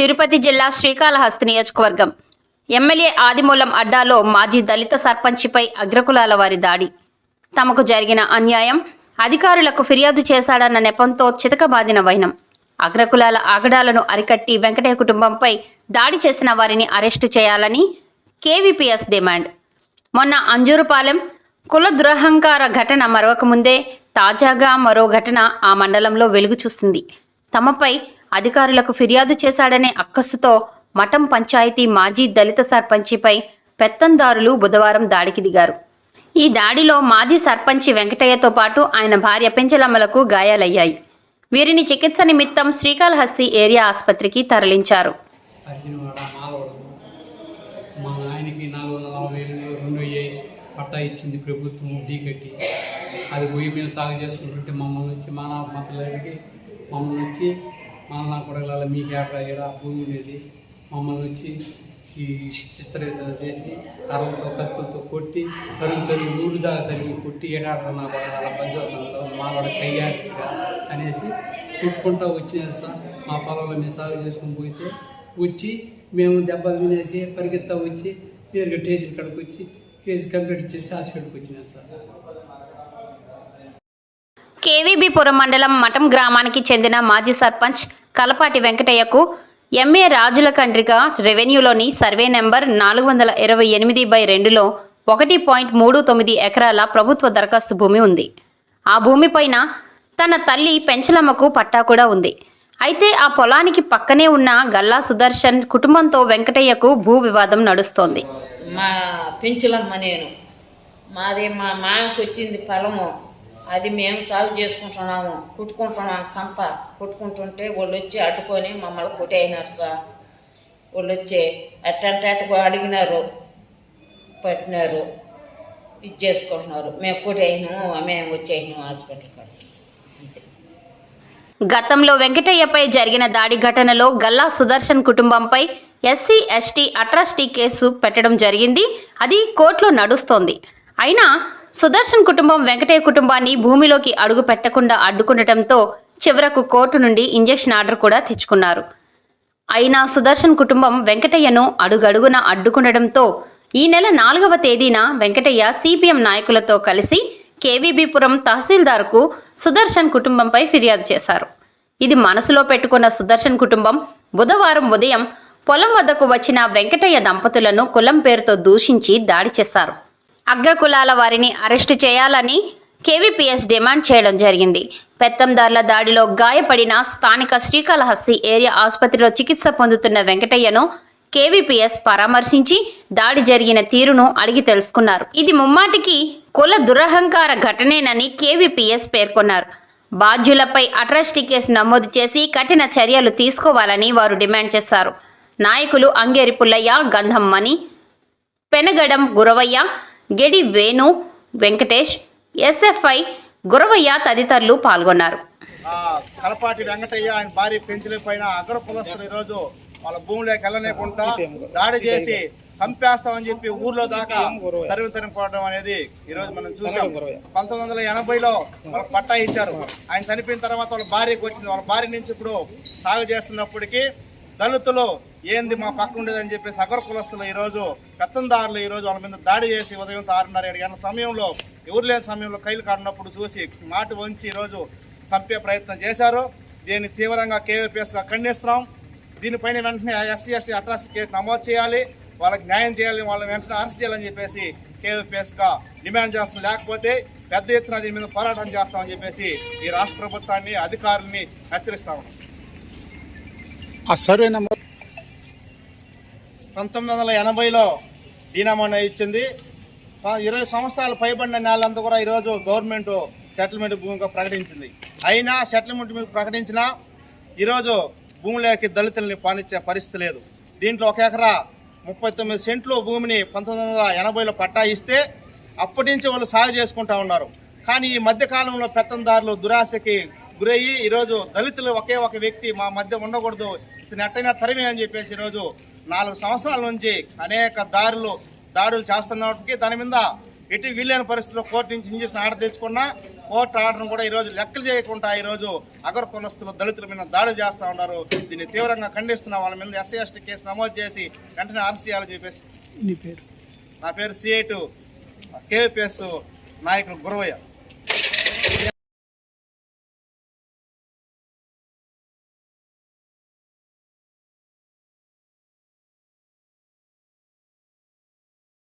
తిరుపతి జిల్లా శ్రీకాళహస్తి నియోజకవర్గం. ఎమ్మెల్యే ఆదిమూలం అడ్డాలో మాజీ దళిత సర్పంచిపై అగ్రకులాల వారి దాడి. తమకు జరిగిన అన్యాయం అధికారులకు ఫిర్యాదు చేశాడన్న నెపంతో చితకబాదిన వైనం. అగ్రకులాల ఆగడాలను అరికట్టి వెంకటయ్య కుటుంబంపై దాడి చేసిన వారిని అరెస్టు చేయాలని కేవీపీఎస్ డిమాండ్. మొన్న అంజూరుపాలెం కుల దురహంకార ఘటన మరవకముందే తాజాగా మరో ఘటన ఆ మండలంలో వెలుగు చూస్తుంది తమపై అధికారులకు ఫిర్యాదు చేశాడనే అక్కస్సుతో మఠం పంచాయతీ మాజీ దళిత సర్పంచిపై పెత్తందారులు బుధవారం దాడికి దిగారు. ఈ దాడిలో మాజీ సర్పంచి వెంకటయ్యతో పాటు ఆయన భార్య పెంచలమ్మలకు గాయాలయ్యాయి. వీరిని చికిత్స నిమిత్తం శ్రీకాళహస్తి ఏరియా ఆసుపత్రికి తరలించారు. మా నాయనకి నాలుగు వందల నలభై ఎనిమిది రెండు వెయ్యి పట్టా ఇచ్చింది ప్రభుత్వం వడ్డీ కట్టి. అది భూమి మీద సాగు చేసుకుంటుంటే మమ్మల్ని వచ్చి మా నా మతలకి మమ్మల్ని వచ్చి మా నా కొడగల మీకు ఎక్కడ ఇక్కడ భూమి ఉండేది మమ్మల్ని వచ్చి ఈ చిత్రహింసలు చేసి కర్రలతో కత్తులతో కొట్టి తరుగు తరుగు ఊరు దాకా తరిగి కొట్టి ఏడాడ నా కొడగల పంచవసంలో మాలోడ కయ్యాడిగా అనేసి కొట్టుకుంటా వచ్చిన సార్ మా పొలంలో మేము సాగు చేసుకుని పోతే వచ్చి మేము దెబ్బలు తినేసి పరిగెత్తా వచ్చి నేరుగా టేషన్ కాడికి వచ్చి కేసు కంప్లీట్ చేసి హాస్పిటల్కి వచ్చినాం సార్. కేవీబీపురం మండలం మఠం గ్రామానికి చెందిన మాజీ సర్పంచ్ కలపాటి వెంకటయ్యకు ఎంఏ రాజుల కండ్రిక రెవెన్యూలోని సర్వే నెంబర్ నాలుగు వందల ఇరవై ఎనిమిది బై రెండులో ఒకటి పాయింట్ మూడు తొమ్మిది ఎకరాల ప్రభుత్వ దరఖాస్తు భూమి ఉంది. ఆ భూమిపైన తన తల్లి పెంచలమ్మకు పట్టా కూడా ఉంది. అయితే ఆ పొలానికి పక్కనే ఉన్న గల్లా సుదర్శన్ కుటుంబంతో వెంకటయ్యకు భూ వివాదం నడుస్తోంది. మా పెంచలమ్మ నేను. మాది మా మామకి వచ్చింది పొలము. అది మేము సాగు చేసుకుంటున్నాము. కుట్టుకుంటున్నాం కంప కుట్టుకుంటుంటే వాళ్ళు వచ్చి అడ్డుకొని మమ్మల్ని కొట్టేసినారు సార్. వాళ్ళు వచ్చి అట్టంటే అడిగినారు పట్టినారు ఇది చేసుకుంటున్నారు. మేము కొట్టేసినాము మేము వచ్చేసినాము హాస్పిటల్ కాడికి అంతే. గతంలో వెంకటయ్యపై జరిగిన దాడి ఘటనలో గల్లా సుదర్శన్ కుటుంబంపై ఎస్సీ ఎస్టీ అట్రాసిటీ కేసు పెట్టడం జరిగింది. అది కోర్టులో నడుస్తోంది. అయినా సుదర్శన్ కుటుంబం వెంకటయ్య కుటుంబాన్ని భూమిలోకి అడుగు పెట్టకుండా అడ్డుకుండటంతో చివరకు కోర్టు నుండి ఇంజెక్షన్ ఆర్డర్ కూడా తెచ్చుకున్నారు. అయినా సుదర్శన్ కుటుంబం వెంకటయ్యను అడుగడుగున అడ్డుకుండటంతో ఈ నెల నాలుగవ తేదీన వెంకటయ్య సిపిఎం నాయకులతో కలిసి కేవీబీపురం తహసీల్దార్కు సుదర్శన్ కుటుంబంపై ఫిర్యాదు చేశారు. ఇది మనసులో పెట్టుకున్న సుదర్శన్ కుటుంబం బుధవారం ఉదయం పొలం వద్దకు వచ్చిన వెంకటయ్య దంపతులను కులం పేరుతో దూషించి దాడి చేశారు. అగ్రకులాల వారిని అరెస్టు చేయాలని కేవీపీఎస్ డిమాండ్ చేయడం జరిగింది. పెత్తందార్ల దాడిలో గాయపడిన స్థానిక శ్రీకాళహస్తి ఏరియా ఆసుపత్రిలో చికిత్స పొందుతున్న వెంకటయ్యను కేవీపీఎస్ పరామర్శించి దాడి జరిగిన తీరును అడిగి తెలుసుకున్నారు. ఇది ముమ్మాటికి కుల దురహంకార ఘటనేనని కేవీపీఎస్ పేర్కొన్నారు. బాధ్యులపై అట్రాసిటీ కేసు నమోదు చేసి కఠిన చర్యలు తీసుకోవాలని వారు డిమాండ్ చేశారు. నాయకులు అంగేరి పుల్లయ్య గంధమ్మని పెనగడం గురవయ్య గెడి వేణు వెంకటేష్ ఎస్ఎఫ్ఐ గురవయ్య తదితరులు పాల్గొన్నారు. కలపాటి వెంకటయ్య ఆయన భార్య పెంచిన పైన అగ్ర కులస్తులు ఈరోజు వాళ్ళ భూమిలోకి వెళ్ళలేకుండా దాడి చేసి చంపేస్తామని చెప్పి ఊర్లో దాకా తరిమి తరిమిపోవడం అనేది ఈ రోజు మనం చూసాం. పంతొమ్మిది వందల ఎనభైలో వాళ్ళకి పట్టా ఇచ్చారు. ఆయన చనిపోయిన తర్వాత వాళ్ళ భార్యకి వచ్చింది. వాళ్ళ భార్య నుంచి ఇప్పుడు సాగు చేస్తున్నప్పటికీ దళితులు ఏంది మా పక్క ఉండేదని చెప్పేసి అగ్ర కులస్తులు ఈరోజు పెత్తందారులు ఈరోజు వాళ్ళ మీద దాడి చేసి ఉదయం ఆరున్నర ఏడు గంటల సమయంలో ఎవరు లేని సమయంలో కైలు కాడినప్పుడు చూసి మాట వంచి ఈరోజు రోజు చంపే ప్రయత్నం చేశారు. దీన్ని తీవ్రంగా కేవీపీఎస్గా ఖండిస్తున్నాం. దీనిపైన వెంటనే ఎస్సీ ఎస్టీ అట్రాసిటీ కేసు నమోదు చేయాలి. వాళ్ళకి న్యాయం చేయాలి. వాళ్ళని వెంటనే అరెస్ట్ చేయాలని చెప్పేసి కేవీపీఎస్గా డిమాండ్ చేస్తున్నాం. లేకపోతే పెద్ద ఎత్తున దీని మీద పోరాటం చేస్తామని చెప్పేసి ఈ రాష్ట్ర ప్రభుత్వాన్ని అధికారుల్ని హెచ్చరిస్తా ఉన్నాం. ఆ సర్వే నెంబర్ పంతొమ్మిది వందల ఎనభైలో డీనామోనా ఇచ్చింది. ఇరవై సంవత్సరాలు పైబడిన నేలంతా కూడా ఈరోజు గవర్నమెంట్ సెటిల్మెంట్ భూమిగా ప్రకటించింది. అయినా సెటిల్మెంట్ మీకు ప్రకటించినా ఈరోజు భూమిలోకి దళితుల్ని పాలించే పరిస్థితి లేదు. దీంట్లో ఒక ఎకరా ముప్పై తొమ్మిది సెంట్లు భూమిని పంతొమ్మిది వందల ఎనభైలో పట్టా ఇస్తే అప్పటి నుంచి వాళ్ళు సాగు చేసుకుంటా ఉన్నారు. కానీ ఈ మధ్యకాలంలో పెత్తందారులు దురాశకి గురయ్యి. ఈరోజు దళితులు ఒకే ఒక వ్యక్తి మా మధ్య ఉండకూడదు. ఇతను ఎట్టయినా తరిమే అని చెప్పేసి ఈరోజు నాలుగు సంవత్సరాల నుంచి అనేక దారులు దాడులు చేస్తున్నప్పటికీ దాని మీద ఎటు వీలైన పరిస్థితుల్లో కోర్టు నుంచి ఇంజక్షన్ ఆర్డర్ తెచ్చుకున్నా కోర్టు ఆర్డర్ను కూడా ఈరోజు లెక్కలు చేయకుండా ఈరోజు అగర కులస్తులు దళితుల మీద దాడి చేస్తూ ఉన్నారు. దీన్ని తీవ్రంగా ఖండిస్తున్నాం వాళ్ళ మీద ఎస్సీ ఎస్టీ కేసు నమోదు చేసి వెంటనే అరెస్ట్ చేయాలని చెప్పేసి. నీ పేరు? నా పేరు సిఐ టు కేవీపీఎస్ నాయకుడు గురవయ్య.